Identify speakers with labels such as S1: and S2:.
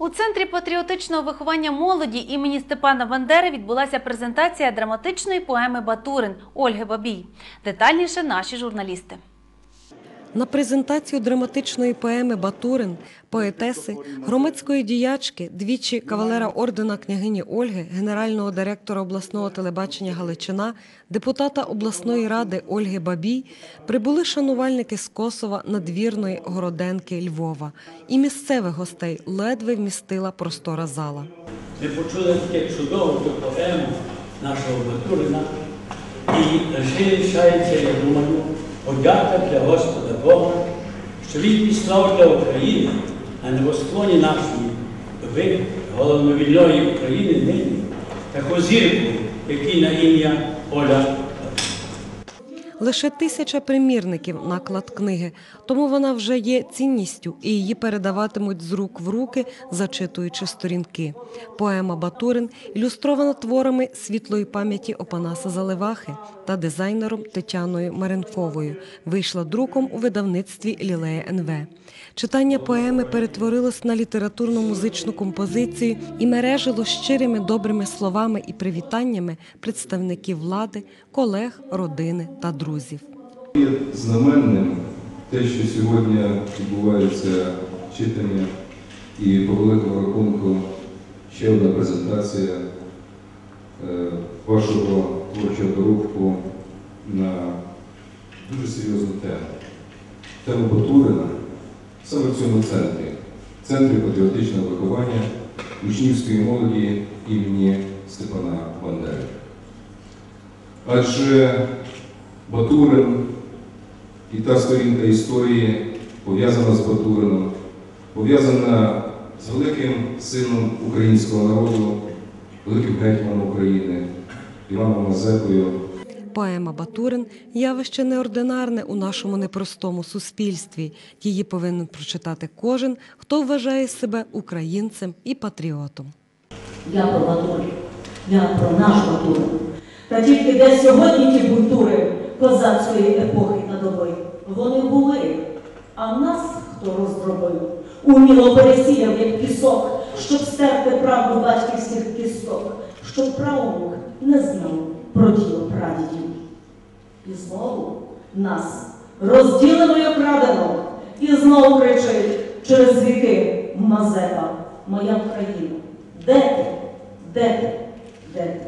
S1: У центрі патріотичного виховання молоді імені Степана Бандери відбулася презентація драматичної поеми Батурин Ольги Бабій. Детальніше наші журналісти.
S2: На презентацію драматичної поеми Батурин, поетеси, громадської діячки, двічі кавалера ордена княгині Ольги, генерального директора обласного телебачення Галичина, депутата обласної ради Ольги Бабій прибули шанувальники з Косова надвірної Городенки Львова. І місцевих гостей ледве вмістила простора зала.
S3: Ми почули таке чудову поему нашого Батурина. І ще лишається, я думаю, подяка для Господа Бога, що Він післав для України, а не восклоні склоні нашої ви, головновільної України нині, таку зірку,
S2: Лише тисяча примірників наклад книги, тому вона вже є цінністю і її передаватимуть з рук в руки, зачитуючи сторінки. Поема Батурин ілюстрована творами світлої пам'яті Опанаса Заливахи та дизайнером Тетяною Маренковою. Вийшла друком у видавництві Лілея НВ. Читання поеми перетворилось на літературно-музичну композицію і мережило щирими добрими словами і привітаннями представників влади, колег, родини та друзів.
S4: Є знаменним те, що сьогодні відбувається читання і по великому рахунку ще одна презентація е, вашого творчого доробку на дуже серйозну тему. Тему Батурина саме в цьому центрі, центрі патріотичного виховання учнівської молоді імені Степана Бандери. Адже Батурин і та сторінка історії пов'язана з Батурином, пов'язана з великим сином українського народу, великим гетьманом України Іваном Мазепою.
S2: Поема Батурин явище неординарне у нашому непростому суспільстві. Її повинен прочитати кожен, хто вважає себе українцем і патріотом.
S5: Я про Батурин, я про наш Батурин. Та тільки де сьогодні ті бунтури козацької епохи та доби. Вони були, а нас хто роздробив, уміло пересіяв, як пісок, щоб стерти правду батьківських кісток, щоб правонук не знав про діло прадідів. І знову нас розділено і окрадено, і знову кричить через віки Мазепа, моя Україна. Де ти? Де ти? Де ти?